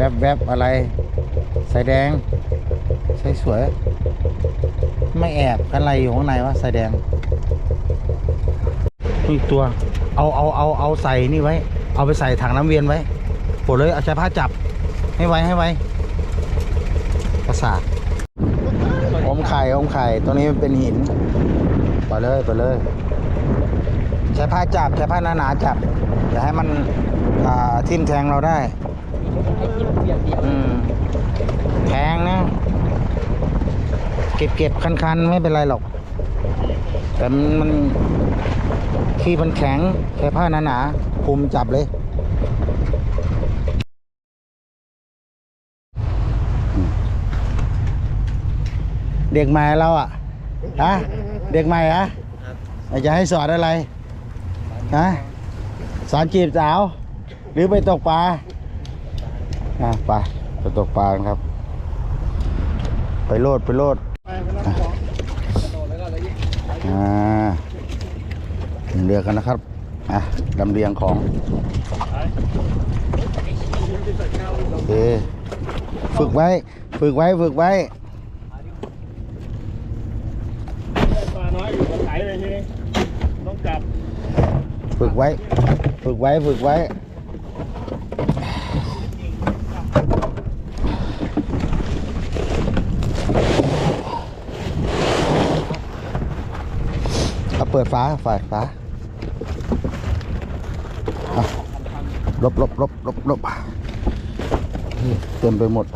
วบแวบอะไรสายแดงใช่สวย ไม่แอบอะไรอยู่ข้างในวะสายแดงนี่ตัว เอาเอาเอาเอาใส่นี่ไว้ เอาไปใส่ถังน้ำเวียนไว้ปลดเลยเอาใช้ผ้าจับให้ไวให้ไวประสาทอมไข่อมไข่ตรงนี้มันเป็นหินไปเลยไปเลย ใช้ผ้าจับใช้ผ้าหนาๆจับอย่าให้มันอ่าทิ่มแทงเราได้ อืมแทงนะ เก็บเก็บคันคันๆไม่เป็นไรหรอก แต่มันมันขี้มันแข็งใช้ผ้าหนาๆคุมจับเลยเด็กใหม่เราอะฮะเด็กใหม่อะอยากจะให้สอนอะไรฮะสอนจีบสาว หรือไปตกปลา อะไปไปตกปลากันครับ ไปโลดไปโลดอ่าเรือกันนะครับอะลำเลียงของโอเคฝึกไว้ ฝึกไว้ ฝึกไว้ปลาน้อยอยู่กับไถเลยทีนี้ต้องจับ ฝึกไว้ ฝึกไว้ ฝึกไว้ เอาเปิดฟ้าฝ่ายฟ้าเอาลบลบลบลบลบเต็มไปหมด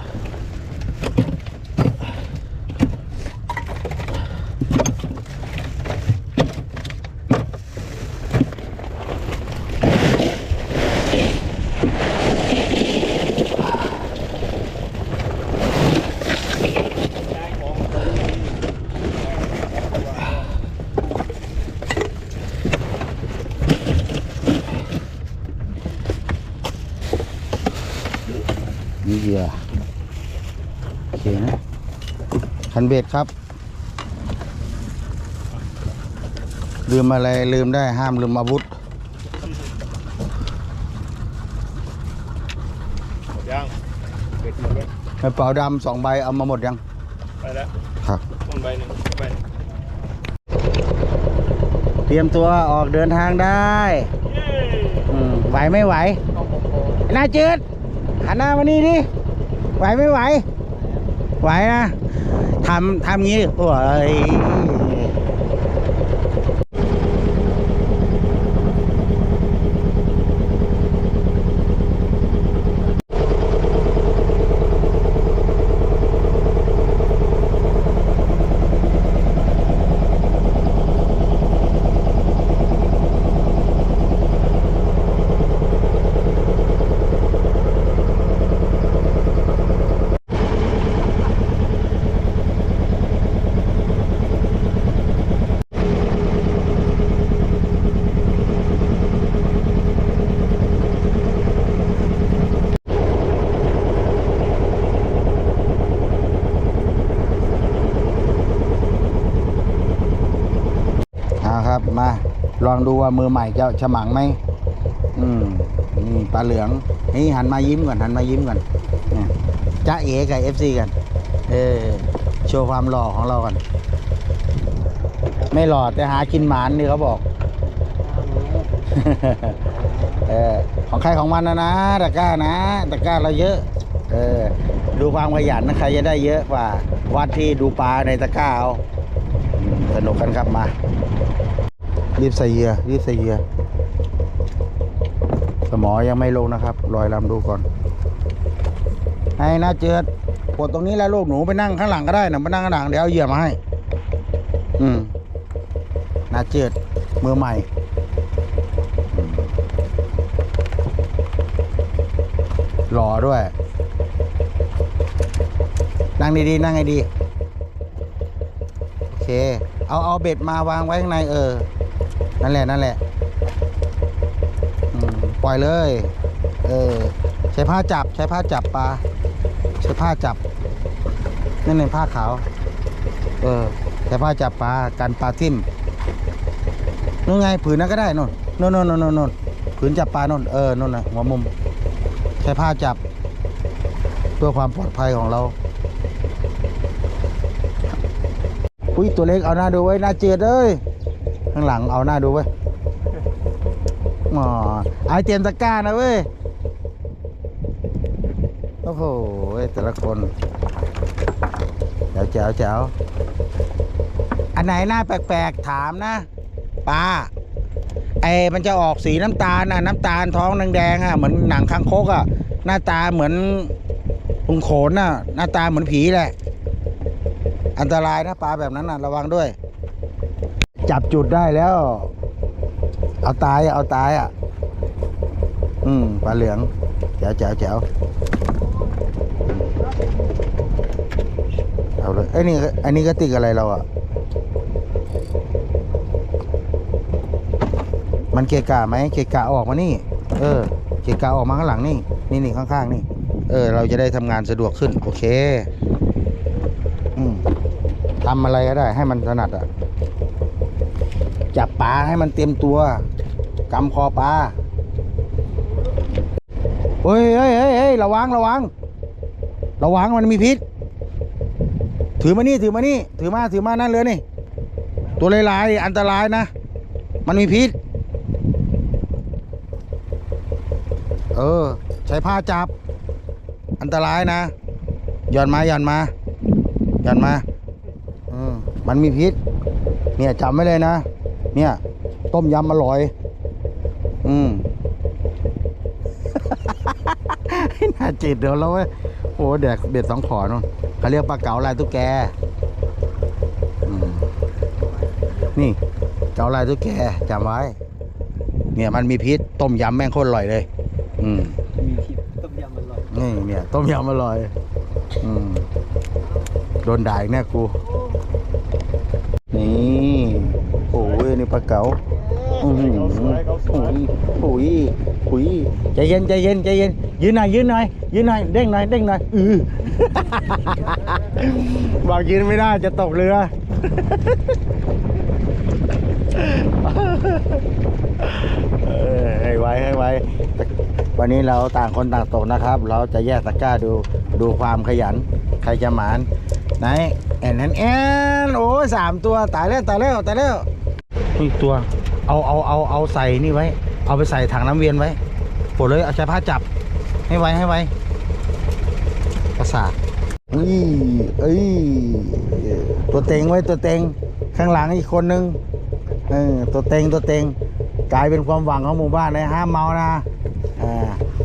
นี่เหยื่อโอเคนะ คันเบ็ดครับ ลืมอะไรลืมได้ห้ามลืมอาวุธยังเบ็ดหมดแล้วกระเป๋าดำสองใบเอามาหมดยัง ไปแล้วครับต้นใบหนึ่งใบหนึ่งเตรียมตัวออกเดินทางได้เย้อืมไหวไม่ไหวหน้าจืดหันหน้ามานี่ดิไหวไม่ไหว ไหวนะทำทำงี้โอ้ย ครับ มาลองดูว่ามือใหม่จะฉมังไหมอืมนี่ปลาเหลืองนี่หันมายิ้มก่อนหันมายิ้มก่อนเนี่ยจ้าเอ๋กับเอฟซีกัน เออโชว์ความหล่อของเราก่อนไม่หล่อแต่หากินหมานนี่เขาบอกเออของใครของมันนะนะตะกร้านะตะกร้าเราเยอะ เออ ดูความขยันนะใครจะได้เยอะกว่าวัดที่ดูปลาในตะกร้าเอาสนุกกันครับมา รีบใส่เหยื่อรีบใส่เหยื่อสมอยังไม่ลงนะครับลอยลำดูก่อนให้นะเจิดปวดตรงนี้แล้วลูกหนูไปนั่งข้างหลังก็ได้นะไปนั่งข้างหลังเดี๋ยวเอาเหยื่อมาให้ อืมนาเจิดมือใหม่หล่อด้วย นั่งดีๆนั่งให้ดี โอเค เอาเอาเบ็ดมาวางไว้ข้างในเออ นั่นแหละนั่นแหละปล่อยเลย เออ ใช้ผ้าจับ ใช้ผ้าจับปลา ใช้ผ้าจับ นั่นเป็นผ้าขาว เออ ใช้ผ้าจับปลา กันปลาทิ่มนู่นไงผืนนั้นก็ได้นู่นนู่นนู่นนู่นนู่นผืนจับปลานู่น เออ นู่นนะหัวมุม ใช้ผ้าจับ เพื่อความปลอดภัยของเรา อุ้ยตัวเล็กเอาหน้าดูไว้หน้าเจือดเอ้ย ข้างหลังเอาหน้าดูไว้อ๋อไอเตรียมตะกร้านะเว้ย โอ้โห แต่ละคนแจ๋วแจ๋วแจ๋วอันไหนหน้าแปลกๆ ถามนะป้าไอ้มันจะออกสีน้ำตาลน่ะน้ำตาลท้องแดงๆอะเหมือนหนังคางคกอะ หน้าตาเหมือนลุงโขนน่ะ หน้าตาเหมือนผีแหละ อันตรายนะปลาแบบนั้นน่ะ ระวังด้วย จับจุดได้แล้ว เอาตายเอาตายอะ อืมปลาเหลืองแจ๋วแจ๋วแจ๋วเอาเลยไอ้นี่อันนี้ก็ติกอะไรเราอะ มันเกะกะไหมเกะกะออกมานี่ เออ เกะกะออกมาข้างหลังนี่ นี่นี่ข้างๆนี่ เออ เราจะได้ทำงานสะดวกขึ้น โอเค อืมทำอะไรก็ได้ให้มันถนัดอะ จับปลาให้มันเตรียมตัวกำคอปลาเฮ้ยเฮ้ยเฮ้ยเฮ้ยระวังระวัง ระวังมันมีพิษ ถือมานี่ถือมานี่ ถือมาถือมานั่นเลยนี่ ตัวลายๆอันตรายนะ มันมีพิษ เออ ใช้ผ้าจับ อันตรายนะหย่อนมาหย่อนมาหย่อนมา อืมมันมีพิษ เนี่ยจำไว้เลยนะ เนี่ย ต้มยำอร่อย อืมน่าจิตเดี๋ยวเราเว้ยโอ้แดกเบ็ดสองขอนู่นเขาเรียกปลาเก๋าลายตุ๊กแกอืมนี่เก๋าลายตุ๊กแกจำไว้ เนี่ยมันมีพิษต้มยำแม่งโคตรอร่อยเลย อืมมีคลิปต้มยำอร่อยนี่เนี่ย ต้มยำอร่อย อืมโดนด่าอีกแน่กู นี่ โอ้ยนี่ปลาเก๋าอือหือเขาสวยเขาสวยโอ้ยโอ้ยใจเย็นใจเย็นใจเย็นยืนหน่อยยืนหน่อยยืนหน่อยเด้งหน่อยเด้งหน่อยอือบอกยืนไม่ได้จะตกเรือเออให้ไว้ให้ไว้ วันนี้เราต่างคนต่างตกนะครับ เราจะแยกตะกร้าดูดูความขยัน ใครจะหมานไหนแอนแอนแอนโอ้ยสามตัวตายแล้วตายแล้วตายแล้ว อีกตัว เอาเอาเอาเอาใส่นี่ไว้ เอาไปใส่ถังน้ำเวียนไว้ปวดเลยเอาใช้ผ้าจับให้ไว้ให้ไว้ประสาทอุ้ยเอ้ยตัวเต็งไว้ตัวเต็งข้างหลังอีกคนนึงเออตัวเต็งตัวเต็งกลายเป็นความหวังของหมู่บ้านเลยห้ามเมานะอ่า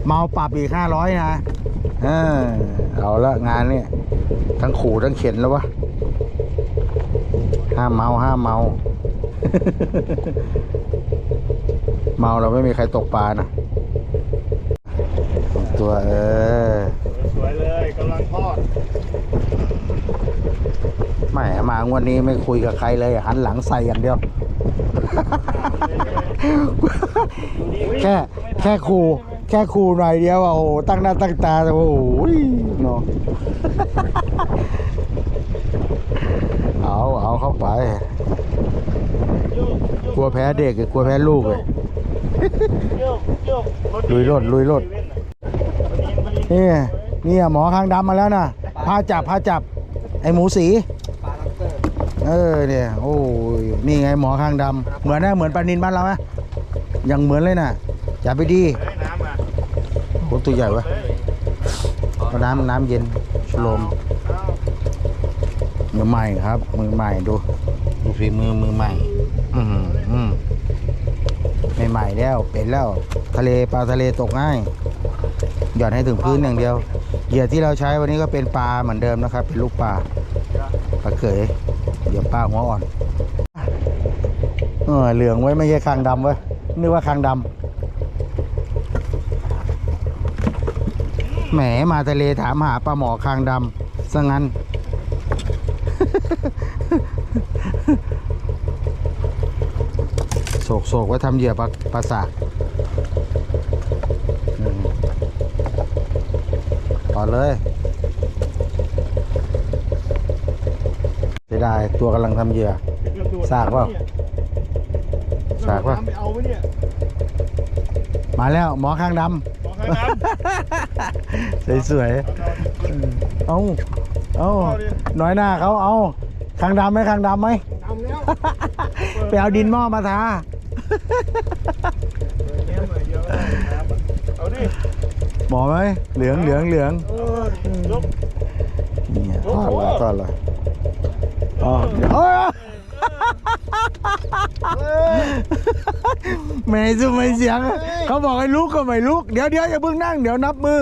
เมาปรับอีกห้าร้อยนะเออเอาละงานเนี่ยทั้งขู่ทั้งเข็นแล้ววะห้ามเมาห้ามเมา เมาเราไม่มีใครตกปลานะตัวเออ สวยเลยกำลังทอดไม่มางวดนี้ไม่คุยกับใครเลยหันหลังใส่อย่างเดียว แค่แค่ครูแค่ครูหน่อยเดียวอะโอ้โหตั้งหน้าตั้งตาโอ้โหเนาะ เอาเอาไป กลัวแพ้เด็กกลัวแพ้ลูกเลยลุยโลดลุยโลดนี่นี่หมอคางดำมาแล้วนะพาจับพาจับ ไอหมูสี เออเนี่ยโอ้ยนี่ไงหมอคางดำเหมือนนะเหมือนปลานินบ้านเราไหมยังเหมือนเลยนะจับไปดีเฮ้ตัวใหญ่วะเอาน้ำน้ำเย็นชโลม มือใหม่ครับ มือใหม่ดูดูฝีมือมือใหม่ อืมอืมไม่ใหม่แล้วเป็นแล้ว ทะเลปลาทะเลตกง่ายหย่อนให้ถึงพื้นอย่างเดียวเหยื่อที่เราใช้วันนี้ก็เป็นปลาเหมือนเดิมนะครับ เป็นลูกปลาปลาเขยเหยื่อปลาหัวอ่อนเออเหลืองไว้ไม่ใช่คางดำไว้ยนึกว่าคางดำแหมมาทะเลถามหาปลาหมอคางดำซะงั้น โศกโศกไว้ทำเหยื่อปลาปลาสากอืมต่อเลยเสียดายตัวกำลังทำเหยื่อ สากเปล่า สากเปล่าน้ำไปเอาไว้เนี่ยมาแล้วหมอข้างดบอกให้น้ำำสวยเอา เอาน้อยหน้าเขาเอาคางดำไหมคางดำไหมทำแล้วไปเอาดินหม้อมาทาเงี้ยหน่อยเดียวนะครับเอาดิหมอไหมเหลืองเหลืองเหลืองเออยกนี่ทอดละทอดละอ๋อโอ้ยไม่สู้ไม่เสียง เขาบอกให้ลุกก็ไม่ลุก เดี๋ยวเดี๋ยวอย่าเพิ่งนั่ง เดี๋ยวนับมือ